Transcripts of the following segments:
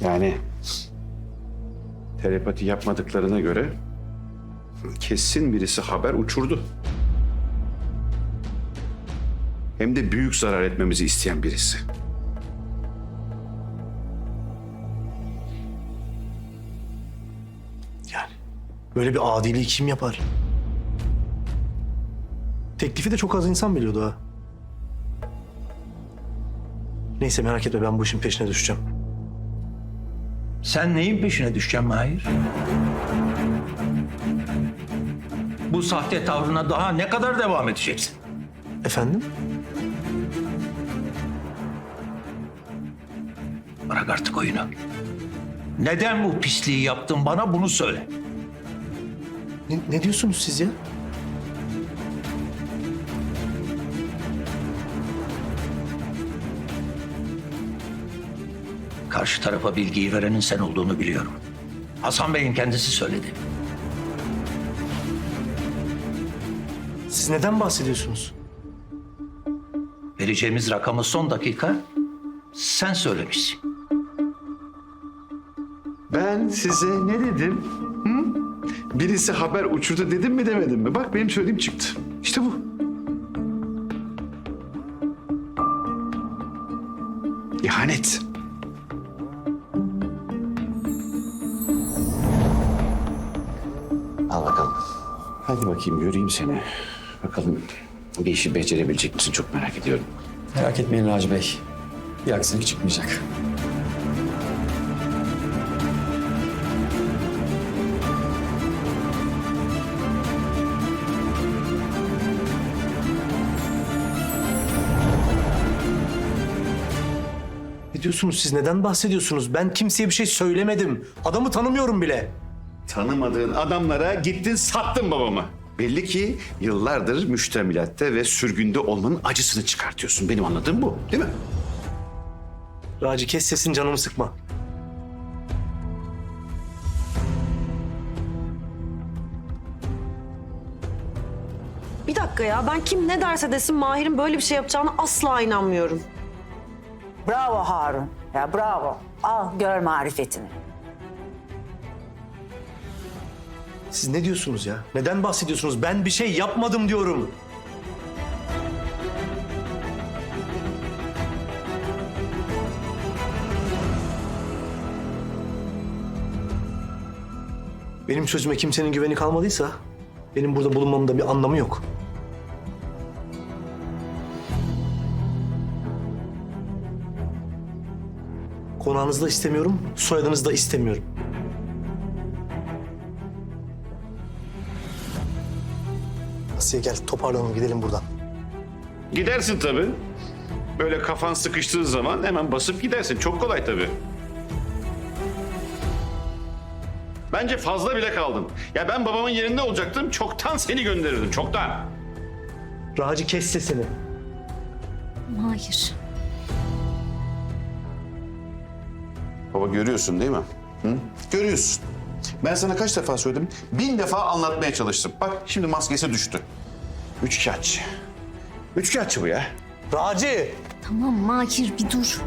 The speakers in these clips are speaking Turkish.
Yani telepati yapmadıklarına göre kesin birisi haber uçurdu. Hem de büyük zarar etmemizi isteyen birisi. Yani böyle bir adiliği kim yapar? Teklifi de çok az insan biliyordu ha. Neyse merak etme ben bu işin peşine düşeceğim. Sen neyin peşine düşeceksin Mahir? Bu sahte tavrına daha ne kadar devam edeceksin? Efendim? Bırak artık oyunu. Neden bu pisliği yaptın bana bunu söyle. Ne, ne diyorsunuz siz ya? Karşı tarafa bilgiyi verenin sen olduğunu biliyorum. Hasan Bey'in kendisi söyledi. Siz neden bahsediyorsunuz? Vereceğimiz rakamı son dakika sen söylemişsin. Ben size ne dedim? Hı? Birisi haber uçurdu dedim mi demedim mi? Bak benim söylediğim çıktı. İşte bu. İhanet. Hadi bakayım göreyim seni. Bakalım bir işi becerebilecek misin çok merak ediyorum. Merak etmeyin Raci Bey. Bir aksilik çıkmayacak. Ne diyorsunuz siz? Neden bahsediyorsunuz? Ben kimseye bir şey söylemedim. Adamı tanımıyorum bile. Tanımadığın adamlara gittin sattın babamı. Belli ki yıllardır müştemilatte ve sürgünde olmanın acısını çıkartıyorsun. Benim anladığım bu değil mi? Raci kes sesini canımı sıkma. Bir dakika ya ben kim ne derse desin Mahir'in böyle bir şey yapacağına asla inanmıyorum. Bravo Harun. Ya bravo. Al gör marifetini. Siz ne diyorsunuz ya? Neden bahsediyorsunuz? Ben bir şey yapmadım diyorum. Benim sözüme kimsenin güveni kalmadıysa benim burada bulunmamın da bir anlamı yok. Konağınızı da istemiyorum, soyadınızı da istemiyorum. Asiye gel toparlanalım gidelim buradan. Gidersin tabii. Böyle kafan sıkıştığı zaman hemen basıp gidersin. Çok kolay tabii. Bence fazla bile kaldın. Ya ben babamın yerinde olacaktım. Çoktan seni gönderirdim. Çoktan. Raci kes sesini. Mahir. Baba görüyorsun değil mi? Hı? Görüyorsun. Ben sana kaç defa söyledim? Bin defa anlatmaya çalıştım. Bak şimdi maskesi düştü. Üçkağıtçı. Üçkağıtçı bu ya. Raci! Tamam Mahir bir dur.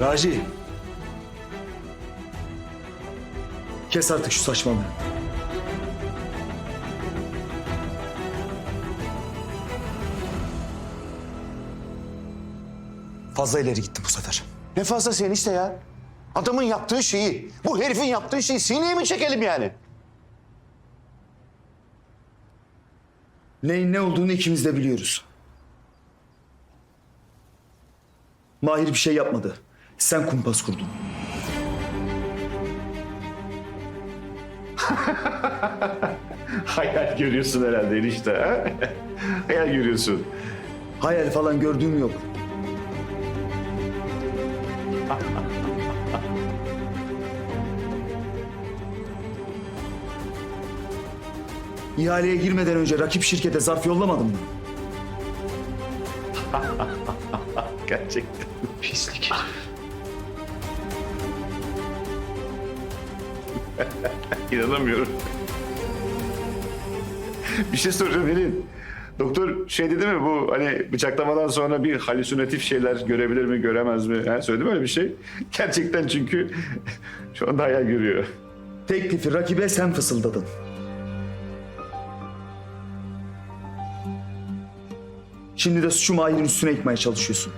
Raci. Kes artık şu saçmalığı. Fazla ileri gitti bu sefer. Ne fazla sen işte ya. Adamın yaptığı şeyi, bu herifin yaptığı şeyi sineye mi çekelim yani? Neyin ne olduğunu ikimiz de biliyoruz. Mahir bir şey yapmadı. Sen kumpas kurdun. Hayal görüyorsun herhalde enişte ha? Hayal görüyorsun. Hayal falan gördüğüm yok. İhaleye girmeden önce rakip şirkete zarf yollamadın mı? Gerçekten pislik. İnanamıyorum. Bir şey soracağım Elin. Doktor şey dedi mi bu hani bıçaklamadan sonra bir halüsinatif şeyler görebilir mi göremez mi? Ha, söyledi mi öyle bir şey? Gerçekten çünkü şu anda hayal görüyor. Teklifi rakibe sen fısıldadın. Şimdi de suçu Mahir'in üstüne yıkmaya çalışıyorsun.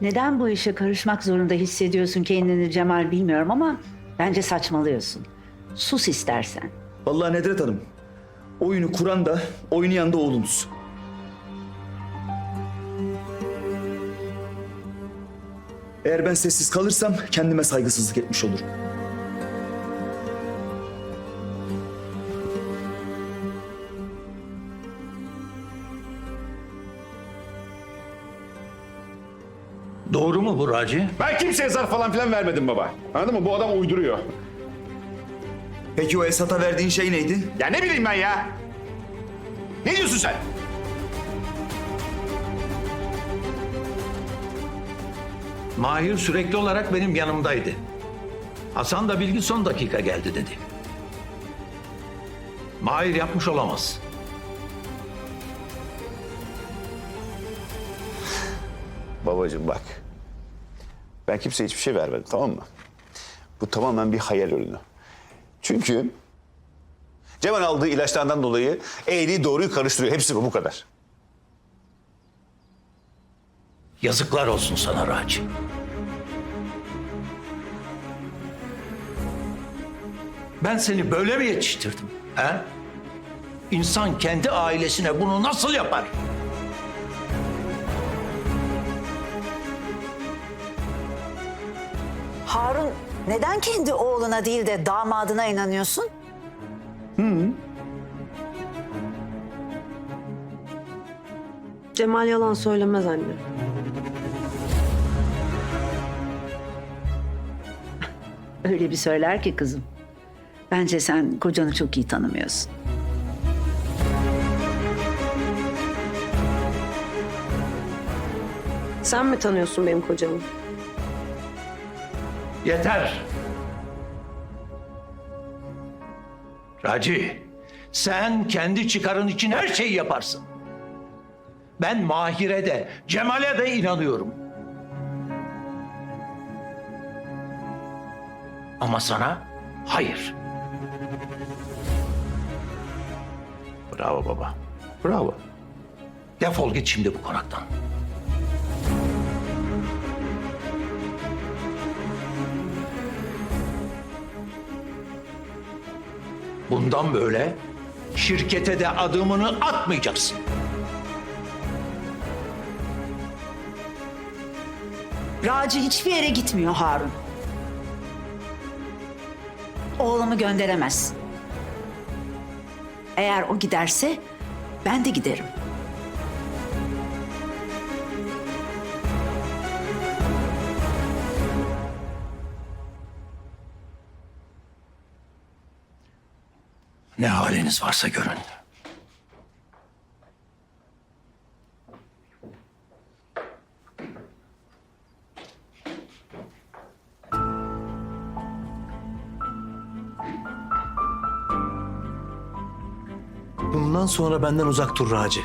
Neden bu işe karışmak zorunda hissediyorsun kendini Cemal bilmiyorum ama bence saçmalıyorsun. Sus istersen. Vallahi Nedret Hanım, oyunu kuran da oynayan da oğlunuz. Eğer ben sessiz kalırsam kendime saygısızlık etmiş olurum. Bu Raci? Ben kimseye zar falan filan vermedim baba. Anladın mı? Bu adam uyduruyor. Peki o Esat'a verdiğin şey neydi? Ya ne bileyim ben ya? Ne diyorsun sen? Mahir sürekli olarak benim yanımdaydı. Hasan da bilgi son dakika geldi dedi. Mahir yapmış olamaz. Babacığım bak. Ben kimseye hiçbir şey vermedim tamam mı? Bu tamamen bir hayal ürünü. Çünkü Cemal aldığı ilaçlardan dolayı eğriyi doğruyu karıştırıyor. Hepsi bu bu kadar. Yazıklar olsun sana Raci. Ben seni böyle mi yetiştirdim? He? İnsan kendi ailesine bunu nasıl yapar? Harun neden kendi oğluna değil de damadına inanıyorsun? Cemal yalan söylemez anne. Öyle bir söyler ki kızım. Bence sen kocanı çok iyi tanımıyorsun. Sen mi tanıyorsun benim kocamı? Yeter. Raci, sen kendi çıkarın için her şeyi yaparsın. Ben Mahir'e de, Cemal'e de inanıyorum. Ama sana hayır. Bravo baba. Bravo. Defol git şimdi bu konaktan. Bundan böyle şirkete de adımını atmayacaksın. Raci hiçbir yere gitmiyor Harun. Oğlumu gönderemez. Eğer o giderse ben de giderim. Ne haliniz varsa görün. Bundan sonra benden uzak dur Raci.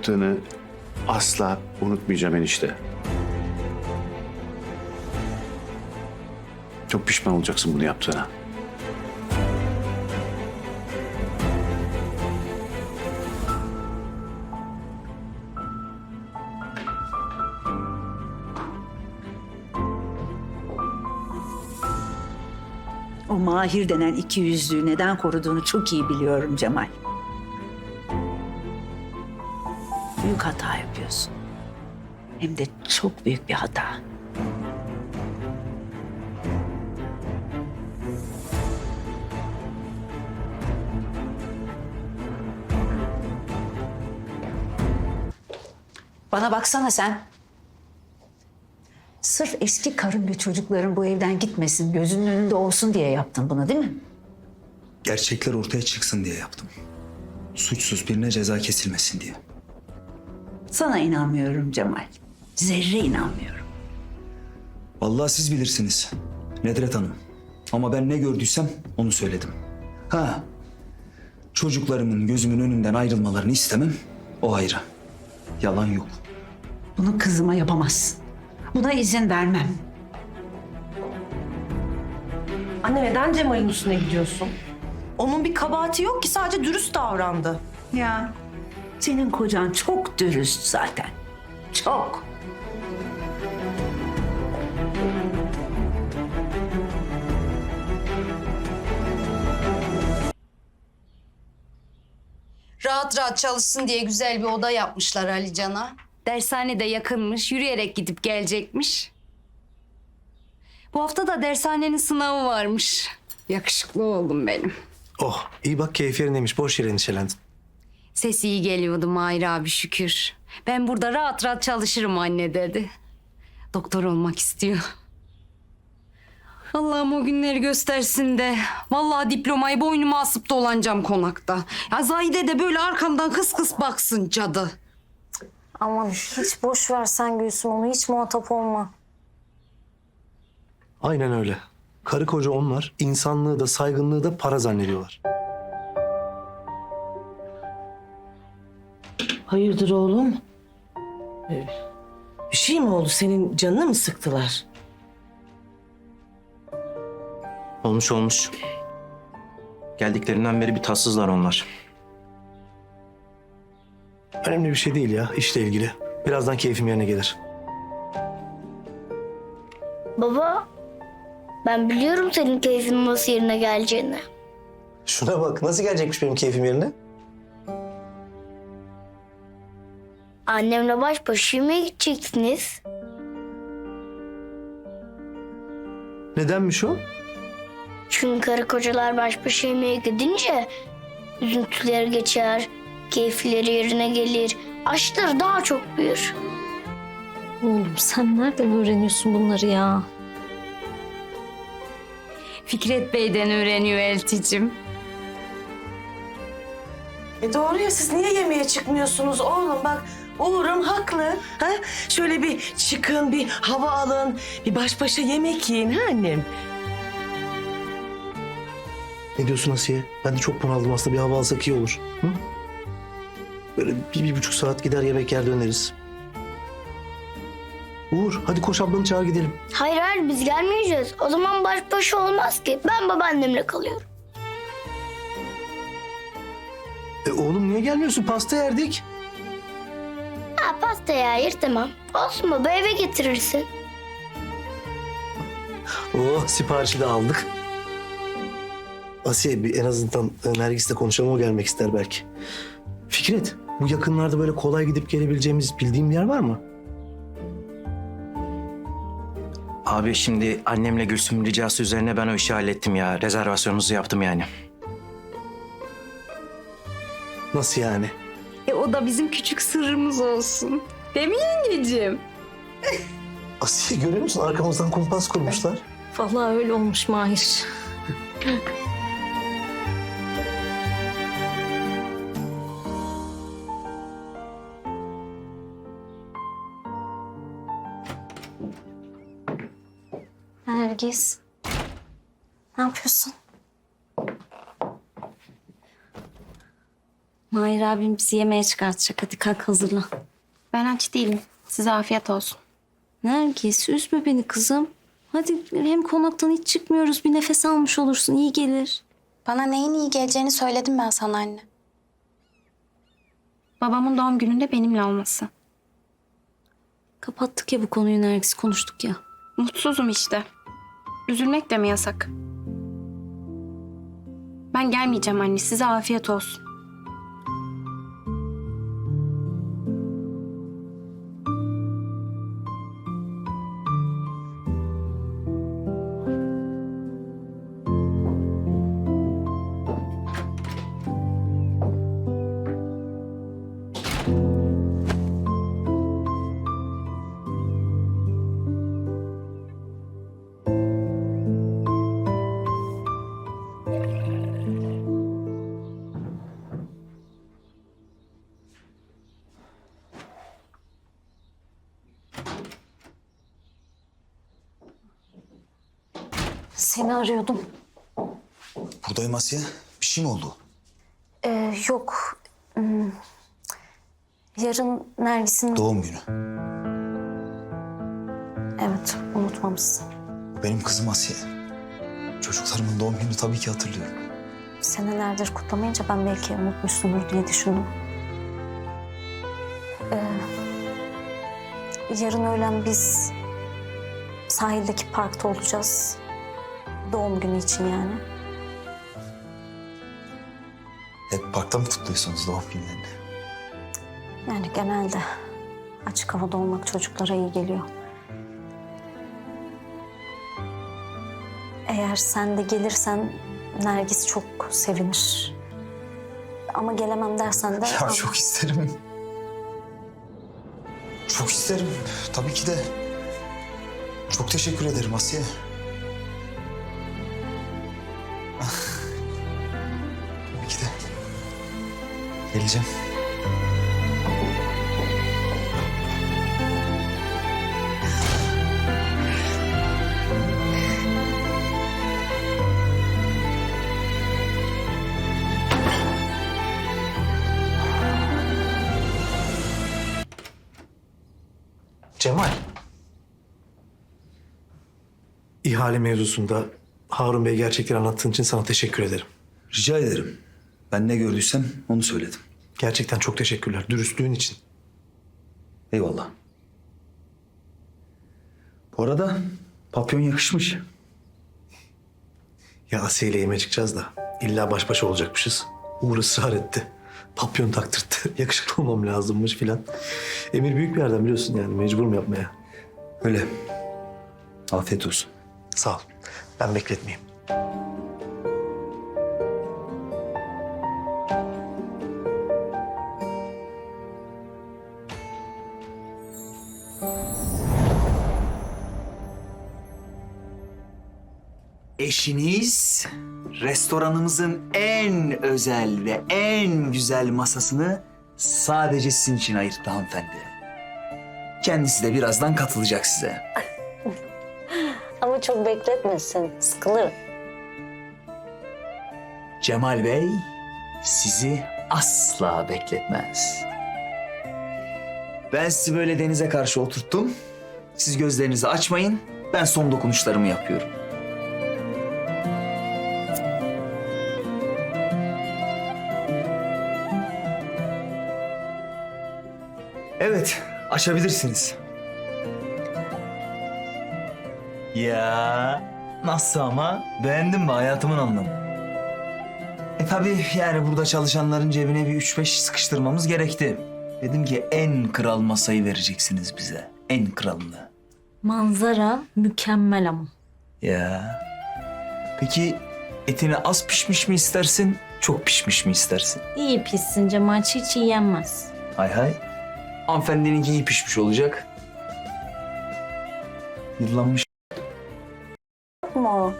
Yaptığını asla unutmayacağım enişte. Çok pişman olacaksın bunu yaptığına. O Mahir denen iki yüzlüğü neden koruduğunu çok iyi biliyorum Cemal. Büyük hata yapıyorsun. Hem de çok büyük bir hata. Bana baksana sen. Sırf eski karın ve çocukların bu evden gitmesin, gözünün önünde olsun diye yaptın bunu değil mi? Gerçekler ortaya çıksın diye yaptım. Suçsuz birine ceza kesilmesin diye. Sana inanmıyorum Cemal. Zerre inanmıyorum. Vallahi siz bilirsiniz Nedret Hanım. Ama ben ne gördüysem onu söyledim. Ha, çocuklarımın gözümün önünden ayrılmalarını istemem. O ayrı. Yalan yok. Bunu kızıma yapamazsın. Buna izin vermem. Anne neden Cemal'in üstüne gidiyorsun? Onun bir kabahati yok ki sadece dürüst davrandı. Ya senin kocan çok dürüst zaten. Çok. Rahat rahat çalışsın diye güzel bir oda yapmışlar Ali Can'a. Dershane de yakınmış, yürüyerek gidip gelecekmiş. Bu hafta da dershanenin sınavı varmış. Yakışıklı oldum benim. Oh iyi bak keyif yerindeymiş. Boş yere endişelendin. Ses iyi geliyordu Mahir abi şükür. Ben burada rahat rahat çalışırım anne dedi. Doktor olmak istiyor. Allah'ım o günleri göstersin de. Vallahi diplomayı boynuma asıp dolanacağım konakta. Ya Zahide de böyle arkamdan kıs kıs baksın cadı. Aman hiç boş ver sen Gülsüm onu hiç muhatap olma. Aynen öyle. Karı koca onlar insanlığı da saygınlığı da para zannediyorlar. Hayırdır oğlum? Ee, Bir şey mi oldu? Senin canını mı sıktılar? Olmuş olmuş. Geldiklerinden beri bir tatsızlar onlar. Önemli bir şey değil ya işle ilgili. Birazdan keyfim yerine gelir. Baba ben biliyorum senin keyfinin nasıl yerine geleceğini. Şuna bak nasıl gelecekmiş benim keyfim yerine? Annemle baş başa yemeğe gideceksiniz. Nedenmiş o? Çünkü karı kocalar baş başa yemeğe gidince üzüntüleri geçer, keyifleri yerine gelir, aşkları daha çok büyür. Oğlum sen nereden öğreniyorsun bunları ya? Fikret Bey'den öğreniyor Elticim. E doğru ya siz niye yemeğe çıkmıyorsunuz oğlum? Bak Uğur'um haklı. Ha? Şöyle bir çıkın, bir hava alın, bir baş başa yemek yiyin ha annem? Ne diyorsun Asiye? Ben de çok bunaldım aslında bir hava alsak iyi olur. Hı? Böyle bir, bir buçuk saat gider yemek yer döneriz. Uğur hadi koş ablanı çağır gidelim. Hayır hayır biz gelmeyeceğiz. O zaman baş başa olmaz ki. Ben babaannemle kalıyorum. E oğlum niye gelmiyorsun? Pasta yerdik. Pastayı hayır tamam. Olsun baba eve getirirsin. Oh siparişi de aldık. Asiye bir en azından e, Nergis'le konuşalım o gelmek ister belki. Fikret bu yakınlarda böyle kolay gidip gelebileceğimiz bildiğim bir yer var mı? Abi şimdi annemle Gülsüm'ün ricası üzerine ben o işi hallettim ya. Rezervasyonunuzu yaptım yani. Nasıl yani? E o da bizim küçük sırrımız olsun. Değil mi yengeciğim? Asiye görüyor musun arkamızdan kumpas kurmuşlar. Vallahi öyle olmuş Mahir. Nergis. Ne yapıyorsun? Mahir abim bizi yemeğe çıkartacak. Hadi kalk hazırlan. Ben aç değilim. Size afiyet olsun. Nergis üzme beni kızım. Hadi hem konaktan hiç çıkmıyoruz. Bir nefes almış olursun. iyi gelir. Bana neyin iyi geleceğini söyledim ben sana anne. Babamın doğum gününde benimle olması. Kapattık ya bu konuyu Nergis. Konuştuk ya. Mutsuzum işte. Üzülmek de mi yasak? Ben gelmeyeceğim anne. Size afiyet olsun. Seni arıyordum. Buradayım Asiye. Bir şey mi oldu? Ee, yok. Hmm. Yarın Nergis'in... Doğum günü. Evet, unutmamışsın. Benim kızım Asiye. Çocuklarımın doğum gününü tabii ki hatırlıyorum. Senelerdir kutlamayınca ben belki unutmuşsundur diye düşündüm. Ee, yarın öğlen biz sahildeki parkta olacağız. Doğum günü için yani. Hep parkta mı kutluyorsunuz doğum günlerini? Yani genelde açık havada olmak çocuklara iyi geliyor. Eğer sen de gelirsen Nergis çok sevinir. Ama gelemem dersen de... Ya çok isterim. Çok isterim. Tabii ki de. Çok teşekkür ederim Asiye. Geleceğim. Cemal. İhale mevzusunda Harun Bey gerçekleri anlattığın için sana teşekkür ederim. Rica ederim. Ben ne gördüysem onu söyledim. Gerçekten çok teşekkürler. Dürüstlüğün için. Eyvallah. Bu arada papyon yakışmış. Ya Asiye ile yemeğe çıkacağız da illa baş başa olacakmışız. Uğur ısrar etti. Papyon taktırdı. Yakışıklı olmam lazımmış filan. Emir büyük bir yerden biliyorsun yani mecburum yapmaya. Öyle. Afiyet olsun. Sağ ol. Ben bekletmeyeyim. Eşiniz restoranımızın en özel ve en güzel masasını sadece sizin için ayırttı hanımefendi. Kendisi de birazdan katılacak size. Ama çok bekletmesin. Sıkılırım. Cemal Bey sizi asla bekletmez. Ben sizi böyle denize karşı oturttum. Siz gözlerinizi açmayın. Ben son dokunuşlarımı yapıyorum. Açabilirsiniz. Ya nasıl ama? Beğendin mi hayatımın anlamı? E tabii yani burada çalışanların cebine bir üç beş sıkıştırmamız gerekti. Dedim ki en kral masayı vereceksiniz bize. En kralını. Manzara mükemmel ama. Ya. Peki etini az pişmiş mi istersin, çok pişmiş mi istersin? İyi pişsin Cemal. Çiğ yenmez. Hay hay. Hanımefendininki iyi pişmiş olacak. Yıllanmış. Ama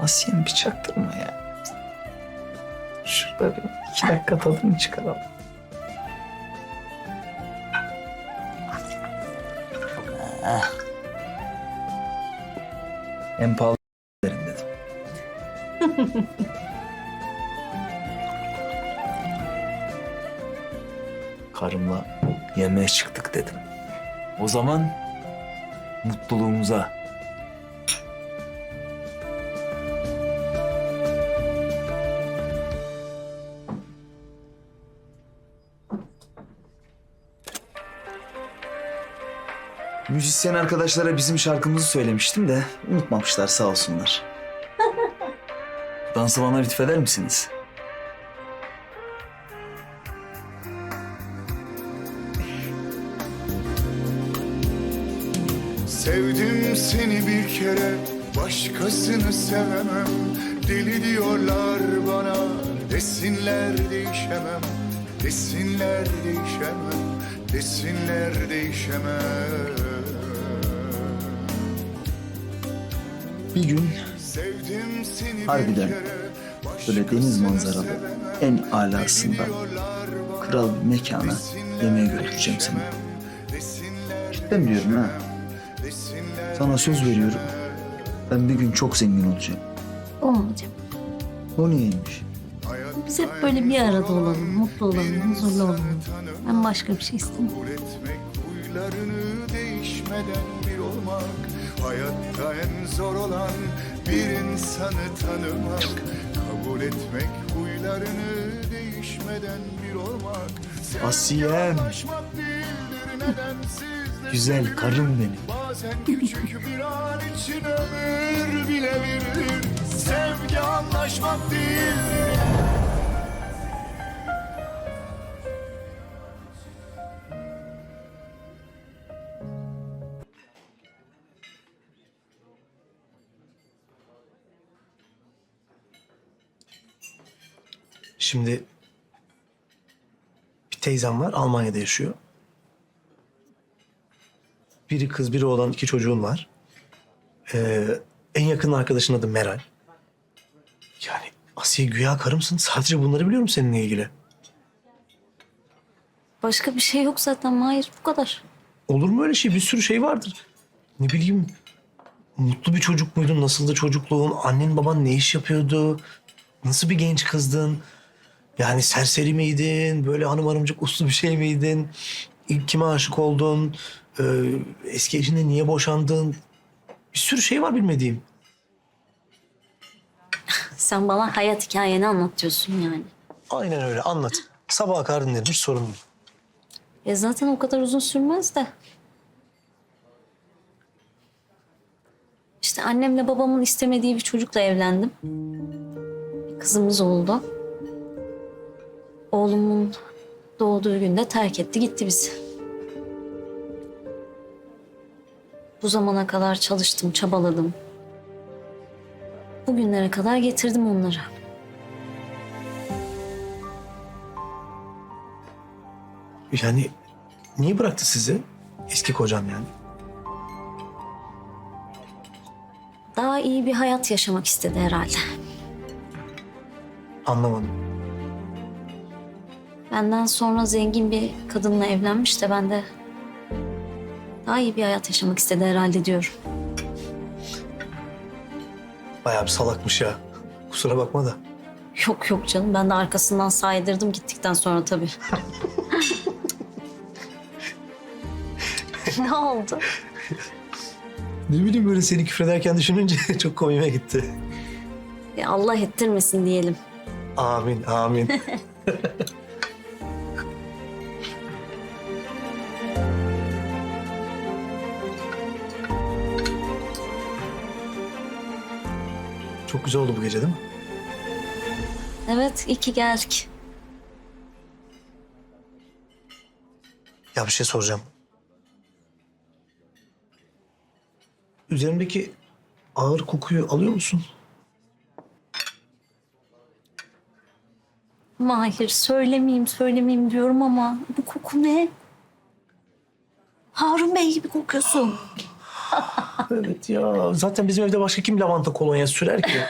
Asiye'm bir çaktırma ya. Şurada bir iki dakika tadını çıkaralım. Ah. En pahalı derim dedim. Karımla yemeğe çıktık dedim. O zaman mutluluğumuza Müzisyen arkadaşlara bizim şarkımızı söylemiştim de unutmamışlar sağ olsunlar. Dansı bana lütfeder misiniz? Seni bir kere başkasını sevemem Deli diyorlar bana desinler değişemem Desinler değişemem Desinler değişemem Bir gün Sevdim seni Harbiden. böyle deniz manzaralı en alasında kral bir mekana yemeğe götüreceğim seni. Cidden diyorum ha. Sana söz veriyorum. Ben bir gün çok zengin olacağım. O mu hocam? O niyeymiş? Biz hep böyle bir arada olalım, mutlu olalım, huzurlu olalım. Ben başka bir şey istemiyorum. Huylarını değişmeden bir olmak Hayatta en zor olan bir insanı tanımak Kabul etmek huylarını değişmeden bir olmak Asiyem. Güzel karım benim. Bazen küçük bir an için ömür bile verilir Sevgi anlaşmak değildir Şimdi bir teyzem var Almanya'da yaşıyor. Biri kız biri oğlan iki çocuğun var. Ee, en yakın arkadaşın adı Meral. Yani Asiye güya karımsın. Sadece bunları biliyorum seninle ilgili. Başka bir şey yok zaten Mahir. Bu kadar. Olur mu öyle şey? Bir sürü şey vardır. Ne bileyim mutlu bir çocuk muydun? Nasıldı çocukluğun? Annen baban ne iş yapıyordu? Nasıl bir genç kızdın? Yani serseri miydin? Böyle hanım hanımcık uslu bir şey miydin? İlk kime aşık oldun? Ee, eski eşinle niye boşandın? Bir sürü şey var bilmediğim. Sen bana hayat hikayeni anlatıyorsun yani. Aynen öyle anlat. Sabaha kadar dinlerim hiç sorun değil. Ya zaten o kadar uzun sürmez de. İşte annemle babamın istemediği bir çocukla evlendim. Bir kızımız oldu. Oğlumun doğduğu günde terk etti gitti bizi. Bu zamana kadar çalıştım, çabaladım. Bugünlere kadar getirdim onları. Yani niye bıraktı sizi? Eski kocan yani. Daha iyi bir hayat yaşamak istedi herhalde. Anlamadım. Benden sonra zengin bir kadınla evlenmiş de ben de daha iyi bir hayat yaşamak istedi herhalde diyorum. Bayağı bir salakmış ya. Kusura bakma da. Yok yok canım ben de arkasından saydırdım gittikten sonra tabii. ne oldu? Ne bileyim böyle seni küfrederken düşününce çok komiğime gitti. Ya Allah ettirmesin diyelim. Amin, amin. Çok güzel oldu bu gece değil mi? Evet iyi ki geldik. Ya bir şey soracağım. Üzerimdeki ağır kokuyu alıyor musun? Mahir söylemeyeyim söylemeyeyim diyorum ama bu koku ne? Harun Bey gibi kokuyorsun. Evet ya. Zaten bizim evde başka kim lavanta kolonya sürer ki?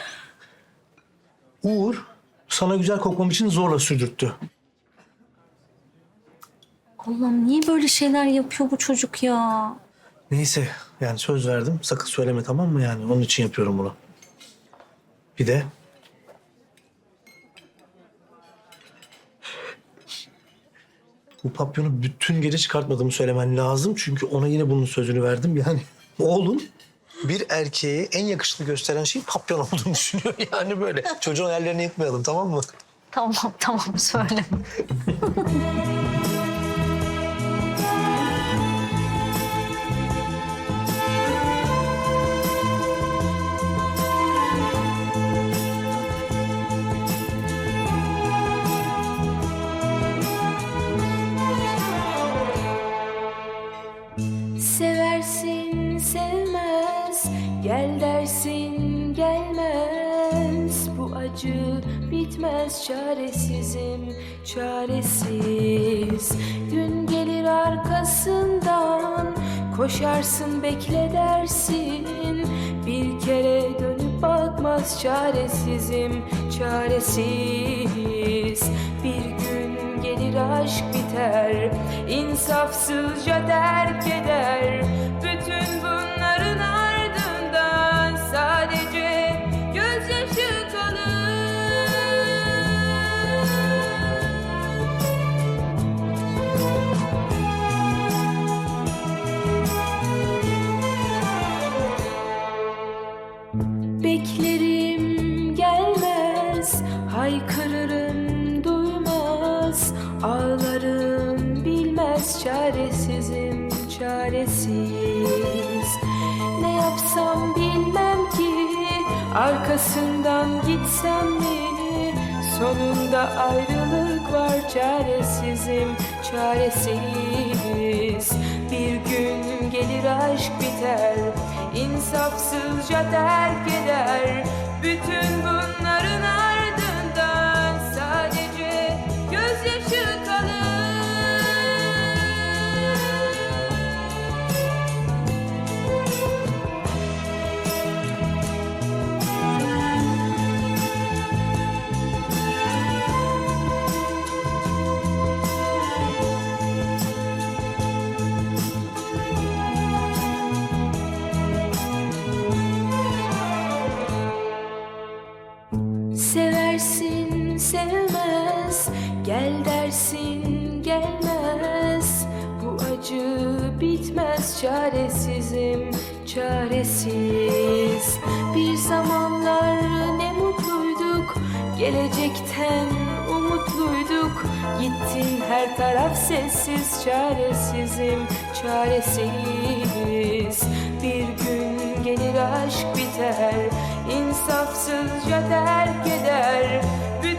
Uğur sana güzel kokmam için zorla sürdürttü. Allah'ım niye böyle şeyler yapıyor bu çocuk ya? Neyse yani söz verdim. Sakın söyleme tamam mı yani? Onun için yapıyorum bunu. Bir de bu papyonu bütün gece çıkartmadığımı söylemen lazım. Çünkü ona yine bunun sözünü verdim. Yani oğlun bir erkeğe en yakışıklı gösteren şey papyon olduğunu düşünüyor. Yani böyle. Çocuğun hayallerini yıkmayalım tamam mı? Tamam tamam söyle. acı bitmez çaresizim çaresiz. Dün gelir arkasından Koşarsın bekle dersin. Bir kere dönüp bakmaz çaresizim çaresiz. Bir gün gelir aşk biter insafsızca terk eder Arkasından gitsem mi Sonunda ayrılık var çaresizim çaresiz Bir gün gelir aşk biter insafsızca terk eder. Bütün bunların ardından gelmez. Bu acı bitmez Çaresizim çaresiz. Bir zamanlar ne mutluyduk Gelecekten umutluyduk. Gittin her taraf sessiz Çaresizim çaresiz Bir gün gelir aşk biter insafsızca terk eder. Bütün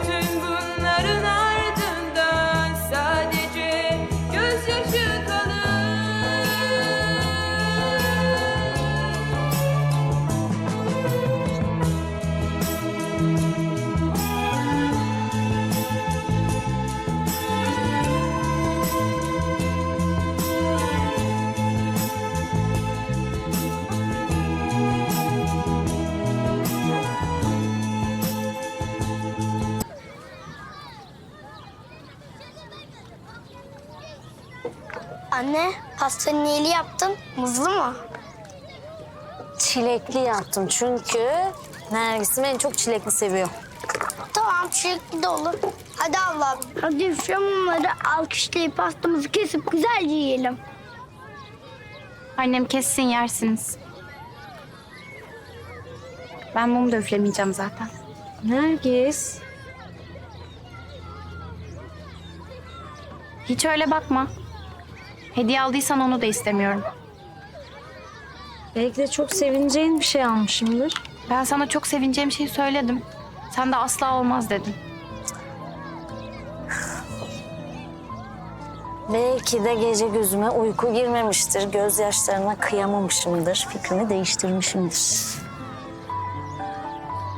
Anne pastanın neyli yaptın? Muzlu mu? Çilekli yaptım çünkü Nergis'im en çok çilekli seviyor. Tamam çilekli de olur. Hadi abla. Hadi üfle mumları alkışlayıp pastamızı kesip güzelce yiyelim. Annem kessin yersiniz. Ben mum da üflemeyeceğim zaten. Nergis. Hiç öyle bakma. Hediye aldıysan onu da istemiyorum. Belki de çok sevineceğin bir şey almışımdır. Ben sana çok sevineceğim şeyi söyledim. Sen de asla olmaz dedin. Belki de gece gözüme uyku girmemiştir. Gözyaşlarına kıyamamışımdır. Fikrimi değiştirmişimdir.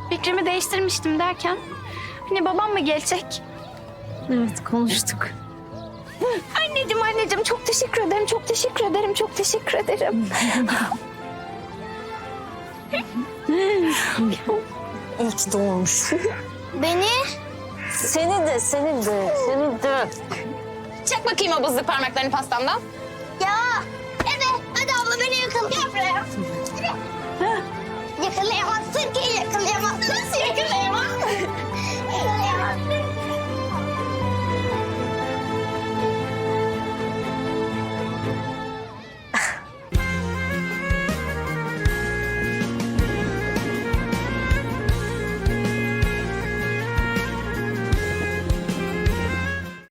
Fikrimi değiştirmiştim derken. Hani babam mı gelecek? Evet konuştuk. Anneciğim anneciğim çok teşekkür ederim. Çok teşekkür ederim. Çok teşekkür ederim. İyi ki doğmuş. Beni Seni de, seni de, seni de. Çek bakayım o bızlık parmaklarını pastamdan. ya evet hadi abla beni yakala. Gel buraya. Yakalayamazsın ki yakalayamazsın. Nasıl